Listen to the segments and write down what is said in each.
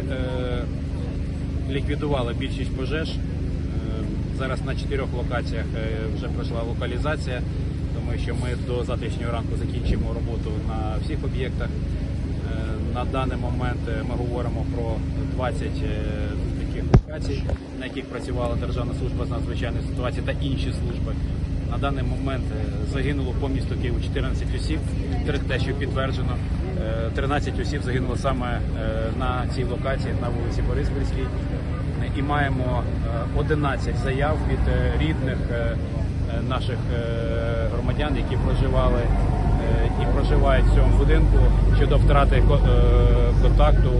е, ліквідували більшість пожеж. Е, зараз на чотирьох локаціях е, вже пройшла локалізація, тому що ми до завтрашнього ранку закінчимо роботу на всіх об'єктах. На даний момент ми говоримо про 20 е, таких локацій, на яких працювала Державна служба з надзвичайних ситуацій та інші служби. На даний момент загинуло по місту Києву 14 осіб, те, що підтверджено. Е, 13 осіб загинуло саме е, на цій локації на вулиці Бориспільській. Е, І маємо е, 11 заяв від е, рідних е, е, наших е, громадян, які проживали е, і проживають в цьому будинку щодо втрати е, контакту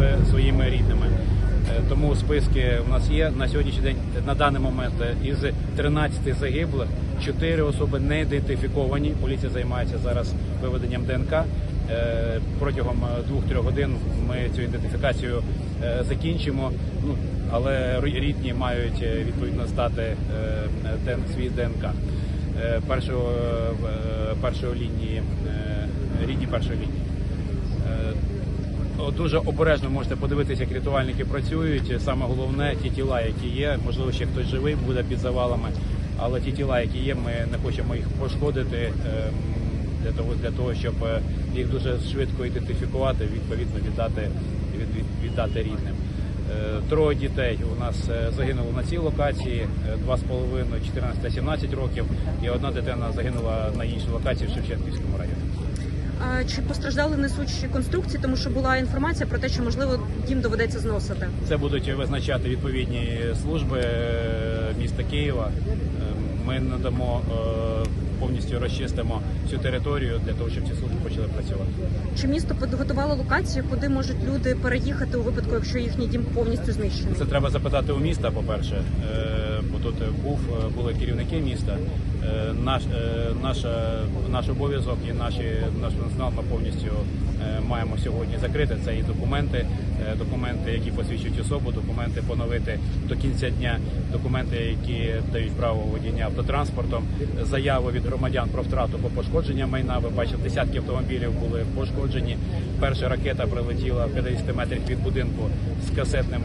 е, з своїми рідними. Е, Тому списки у нас є на сьогоднішній день на даний момент е, із 13 загиблих 4 особи не ідентифіковані. Поліція займається зараз виведенням ДНК. Е, Протягом 2-3 годин ми цю ідентифікацію е, закінчимо. Ну але рідні мають е, відповідно здати е, свій ДНК. Е, Першого е, першої лінії е, рідні першої лінії. Е, Дуже обережно можете подивитися, як рятувальники працюють. Саме головне ті тіла, які є. Можливо, ще хтось живий буде під завалами, але ті тіла, які є, ми не хочемо їх пошкодити ем, для того, для того, щоб е, їх дуже швидко ідентифікувати, відповідно віддати від, від- віддати рідним. Е, Троє дітей у нас е, загинуло на цій локації, е, два з половиною, 14 та 17 років, і одна дитина загинула на іншій локації в Шевченківському районі. А чи постраждали несучі конструкції, тому що була інформація про те, що можливо дім доведеться зносити? Це будуть визначати відповідні служби міста Києва. Ми надамо повністю розчистимо всю територію для того, щоб ці служби почали працювати. Чи місто підготувало локацію, куди можуть люди переїхати у випадку, якщо їхній дім повністю знищений? Це треба запитати у міста, по-перше, Е, бо тут був е, були керівники міста. Е, Наш е, наш обов'язок і наші наш функціонал ми повністю е, маємо сьогодні закрити. Це і документи, е, документи, які посвідчують особу, документи поновити до кінця дня, документи, які дають право водіння автотранспортом, заяви від громадян про втрату або пошкодження майна. Ви бачите, десятки автомобілів були пошкоджені. Перша ракета прилетіла 50 метрів від будинку з касетним.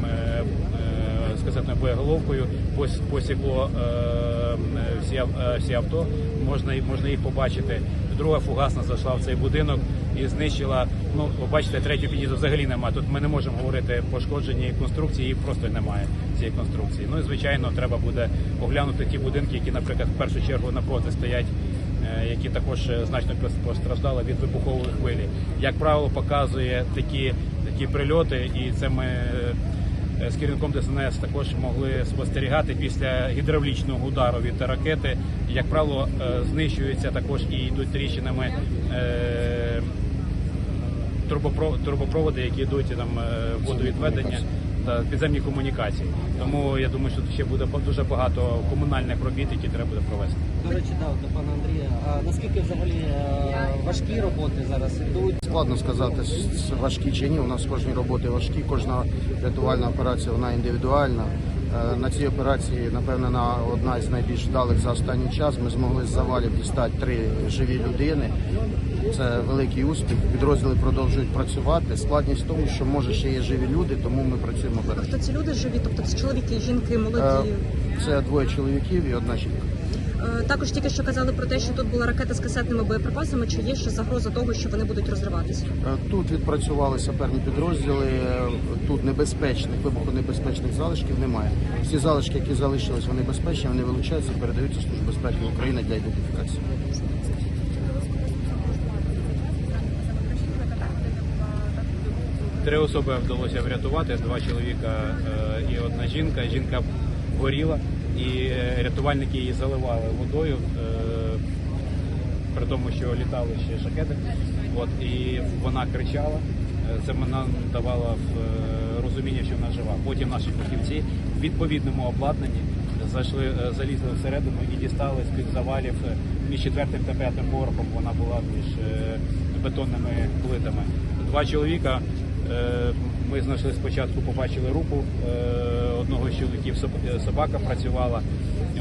Касетною боєголовкою пос- посікло е, е, всі, е, всі авто. Можна можна їх побачити. Друга фугасна зайшла в цей будинок і знищила. Ну, бачите, третю під'їзду взагалі немає. Тут ми не можемо говорити пошкоджені конструкції, їх просто немає цієї конструкції. Ну і звичайно, треба буде оглянути ті будинки, які, наприклад, в першу чергу напроти стоять. Які також значно постраждали від вибухової хвилі, як правило, показує такі такі прильоти, і це ми з керівником ДСНС також могли спостерігати після гідравлічного удару від ракети. Як правило, е, знищуються також і йдуть тріщинами е, турбопроводи, які йдуть там е, водовідведення та підземні комунікації. Тому я думаю, що тут ще буде дуже багато комунальних робіт, які треба буде провести. До речі, да, до пана Андрія. А наскільки взагалі е, важкі роботи зараз йдуть? Складно сказати, важкі чи ні. У нас кожні роботи важкі, кожна рятувальна операція вона індивідуальна. Е, На цій операції, напевно, на одна з найбільш вдалих за останній час. Ми змогли з завалів дістати три живі людини. Це великий успіх. Підрозділи продовжують працювати. Складність в тому, що може ще є живі люди, тому ми працюємо А хто ці люди живі? Тобто це чоловіки, жінки, Е, молоді. Це двоє чоловіків і одна жінка. Е, Також тільки що казали про те, що тут була ракета з касетними боєприпасами. Чи є ще загроза того, що вони будуть розриватися? Е, Тут відпрацювали саперні підрозділи. Тут небезпечних, вибухонебезпечних залишків немає. Всі залишки, які залишились, вони безпечні, вони вилучаються передаються Службі безпеки України для ідентифікації. Три особи вдалося врятувати: два чоловіка е, і одна жінка. Жінка горіла, і рятувальники її заливали водою, е, при тому, що літали ще шахеди. От і вона кричала. Е, Це нам давало е, розуміння, що вона жива. Потім наші фахівці в відповідному обладнанні зайшли, залізли всередину і дістали з під завалів між четвертим та п'ятим поверхом. Вона була між бетонними плитами. Два чоловіка. Ми знайшли спочатку, побачили руку чоловіків, е, собака працювала.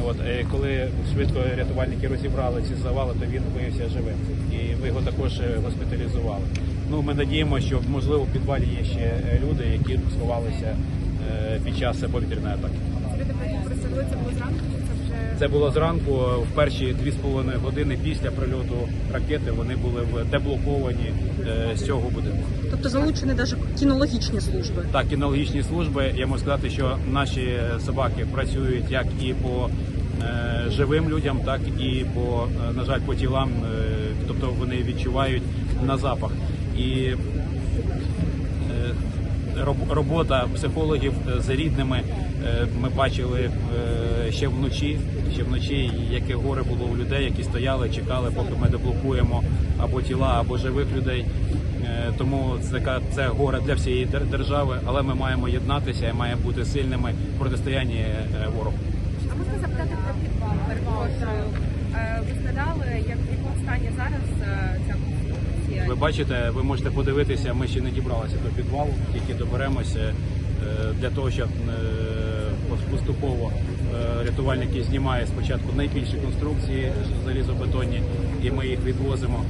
От е, коли швидко рятувальники розібрали ці завали, то він виявився живим, і ми його також е, госпіталізували. Ну ми надіємося, що можливо в підвалі є ще люди, які сховалися під час повітряної атаки. Люди, було зранку, це було зранку. В перші 2,5 години після прильоту ракети вони були деблоковані е, з цього будинку. Тобто залучені навіть кінологічні служби. Так, кінологічні служби. Я можу сказати, що наші собаки працюють як і по е, живим людям, так і по, е, на жаль, по тілам. Е, тобто вони відчувають на запах. І е, робота психологів е, з рідними е, ми бачили е, ще вночі. Ще вночі, яке горе було у людей, які стояли, чекали, поки ми деблокуємо або тіла, або живих людей. Тому це це горе для всієї держави, але ми маємо єднатися і маємо бути сильними в протистоянні ворогу. а можна запитати про підвал? Ви згадали, як в якому стані зараз ця? Ви бачите, ви можете подивитися. Ми ще не дібралися до підвалу, тільки доберемося е, для того, щоб е, поступово е, рятувальники знімають спочатку найбільші конструкції залізобетонні, і ми їх відвозимо.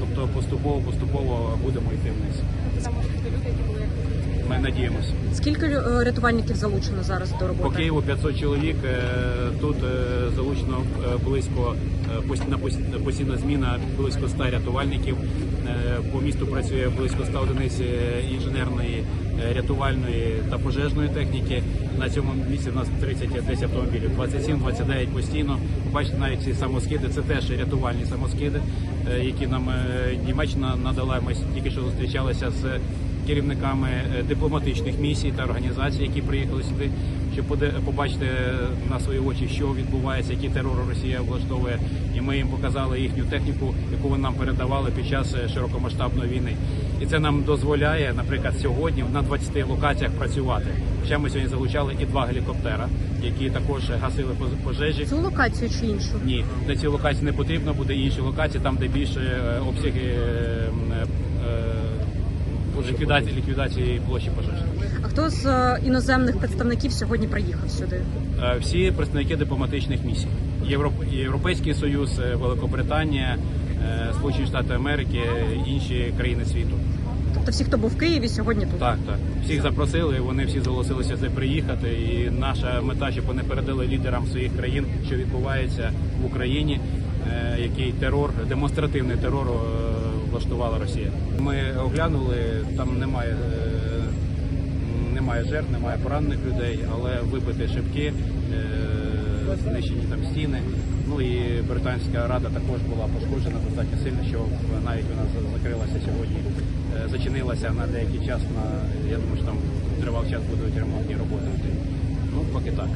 Тобто поступово поступово будемо йти вниз. Ми надіємося. Скільки е, рятувальників залучено зараз до По роботи? Києву 500 чоловік. е, Тут е, залучено близько на постійна зміна близько 100 рятувальників. По місту працює близько 100 одиниць інженерної, рятувальної та пожежної техніки. На цьому місці у нас 30 десь автомобілів, 27-29 постійно. Бачите, навіть ці самоскиди це теж рятувальні самоскиди, які нам Німеччина надала. Ми тільки що зустрічалися з керівниками е, дипломатичних місій та організацій, які приїхали сюди, щоб побачити на свої очі, що відбувається, який терор Росія влаштовує. І ми їм показали їхню техніку, яку вони нам передавали під час е, широкомасштабної війни. І це нам дозволяє, наприклад, сьогодні на 20 локаціях працювати. Ще ми сьогодні залучали і два гелікоптера, які також гасили пожежі. Цю локацію чи іншу? Ні, для цієї локації не потрібно, буде інші локації, там де більше е, обсяги ліквідації, ліквідації площі пожеж. А хто з е, іноземних представників сьогодні приїхав сюди? Е, Всі представники дипломатичних місій. Європ- Європейський Союз, е, Великобританія, е, Сполучені Штати Америки, інші країни світу. Тобто всі, хто був в Києві, сьогодні тут. Так, так. Всіх запросили, вони всі зголосилися сюди приїхати. І наша мета, щоб вони передали лідерам своїх країн, що відбувається в Україні, е, який терор, демонстративний терор е, влаштувала Росія. Ми оглянули, там немає. е, Немає жертв, немає поранених людей, але вибиті шибки, е, знищені там стіни. Ну і британська рада також була пошкоджена достатньо сильно, що навіть вона закрилася сьогодні, е, зачинилася на деякий час. На я думаю, що там тривав час будуть ремонтні роботи. Ну поки так.